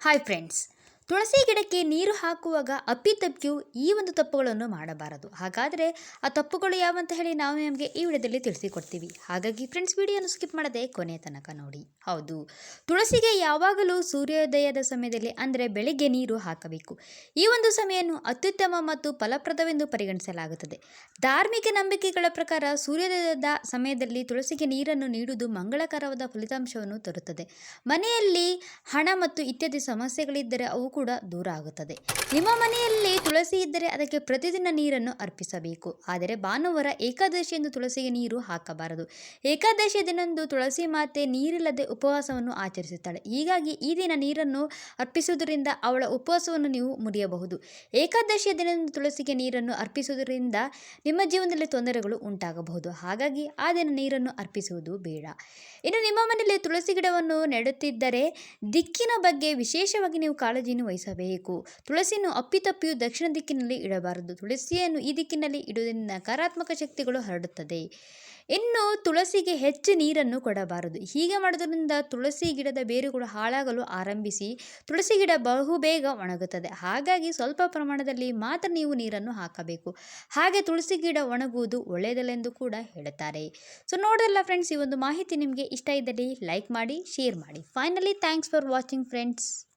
Hi friends ತುಳಸಿ ಗಿಡಕ್ಕೆ ನೀರು ಹಾಕುವಾಗ ಅಪ್ಪಿತಪ್ಪಿಯು ಈ ಒಂದು ತಪ್ಪುಗಳನ್ನು ಮಾಡಬಾರದು. ಹಾಗಾದರೆ ಆ ತಪ್ಪುಗಳು ಯಾವಂತ ಹೇಳಿ ನಾವು ನಿಮಗೆ ಈ ವಿಡಿಯೋದಲ್ಲಿ ತಿಳಿಸಿಕೊಡ್ತೀವಿ. ಹಾಗಾಗಿ ಫ್ರೆಂಡ್ಸ್ ವಿಡಿಯೋನ ಸ್ಕಿಪ್ ಮಾಡದೆ ಕೊನೆಯ ತನಕ ನೋಡಿ. ಹೌದು, ತುಳಸಿಗೆ ಯಾವಾಗಲೂ ಸೂರ್ಯೋದಯದ ಸಮಯದಲ್ಲಿ ಅಂದರೆ ಬೆಳಿಗ್ಗೆ ನೀರು ಹಾಕಬೇಕು. ಈ ಒಂದು ಸಮಯವನ್ನು ಅತ್ಯುತ್ತಮ ಮತ್ತು ಫಲಪ್ರದವೆಂದು ಪರಿಗಣಿಸಲಾಗುತ್ತದೆ. ಧಾರ್ಮಿಕ ನಂಬಿಕೆಗಳ ಪ್ರಕಾರ ಸೂರ್ಯೋದಯದ ಸಮಯದಲ್ಲಿ ತುಳಸಿಗೆ ನೀರನ್ನು ನೀಡುವುದು ಮಂಗಳಕರವಾದ ಫಲಿತಾಂಶವನ್ನು ತರುತ್ತದೆ. ಮನೆಯಲ್ಲಿ ಹಣ ಮತ್ತು ಇತ್ಯಾದಿ ಸಮಸ್ಯೆಗಳಿದ್ದರೆ ಅವು ಕೂಡ ದೂರ ಆಗುತ್ತದೆ. ನಿಮ್ಮ ಮನೆಯಲ್ಲಿ ತುಳಸಿ ಇದ್ದರೆ ಅದಕ್ಕೆ ಪ್ರತಿದಿನ ನೀರನ್ನು ಅರ್ಪಿಸಬೇಕು. ಆದರೆ ಭಾನುವಾರ ಏಕಾದಶಿ ಎಂದು ತುಳಸಿಗೆ ನೀರು ಹಾಕಬಾರದು. ಏಕಾದಶಿ ದಿನಂದು ತುಳಸಿ ಮಾತೆ ನೀರಿಲ್ಲದೆ ಉಪವಾಸವನ್ನು ಆಚರಿಸುತ್ತಾಳೆ. ಹೀಗಾಗಿ ಈ ದಿನ ನೀರನ್ನು ಅರ್ಪಿಸುವುದರಿಂದ ಅವಳ ಉಪವಾಸವನ್ನು ನೀವು ಮುರಿಯಬಹುದು. ಏಕಾದಶಿಯ ದಿನದಂದು ತುಳಸಿಗೆ ನೀರನ್ನು ಅರ್ಪಿಸುವುದರಿಂದ ನಿಮ್ಮ ಜೀವನದಲ್ಲಿ ತೊಂದರೆಗಳು ಉಂಟಾಗಬಹುದು. ಹಾಗಾಗಿ ಆ ದಿನ ನೀರನ್ನು ಅರ್ಪಿಸುವುದು ಬೇಡ. ಇನ್ನು ನಿಮ್ಮ ಮನೆಯಲ್ಲಿ ತುಳಸಿ ಗಿಡವನ್ನು ನೆಡುತ್ತಿದ್ದರೆ ದಿಕ್ಕಿನ ಬಗ್ಗೆ ವಿಶೇಷವಾಗಿ ನೀವು ಕಾಳಜಿಯನ್ನು ವಹಿಸಬೇಕು. ತುಳಸಿಯನ್ನು ಅಪ್ಪಿತಪ್ಪಿಯು ದಕ್ಷಿಣ ದಿಕ್ಕಿನಲ್ಲಿ ಇಡಬಾರದು. ತುಳಸಿಯನ್ನು ಈ ದಿಕ್ಕಿನಲ್ಲಿ ಇಡುವುದರಿಂದ ನಕಾರಾತ್ಮಕ ಶಕ್ತಿಗಳು ಹರಡುತ್ತದೆ. ಇನ್ನು ತುಳಸಿಗೆ ಹೆಚ್ಚು ನೀರನ್ನು ಕೊಡಬಾರದು. ಹೀಗೆ ಮಾಡೋದರಿಂದ ತುಳಸಿ ಗಿಡದ ಬೇರುಗಳು ಹಾಳಾಗಲು ಆರಂಭಿಸಿ ತುಳಸಿ ಗಿಡ ಬಹುಬೇಗ ಒಣಗುತ್ತದೆ. ಹಾಗಾಗಿ ಸ್ವಲ್ಪ ಪ್ರಮಾಣದಲ್ಲಿ ಮಾತ್ರ ನೀವು ನೀರನ್ನು ಹಾಕಬೇಕು. ಹಾಗೆ ತುಳಸಿ ಗಿಡ ಒಣಗುವುದು ಒಳ್ಳೆಯದಲ್ಲೆಂದು ಕೂಡ ಹೇಳುತ್ತಾರೆ. ಸೊ ನೋಡಲ್ಲ ಫ್ರೆಂಡ್ಸ್ ಈ ಒಂದು ಮಾಹಿತಿ ನಿಮಗೆ ಇಷ್ಟ ಇದ್ದಲ್ಲಿ ಲೈಕ್ ಮಾಡಿ ಶೇರ್ ಮಾಡಿ. Finally thanks for watching friends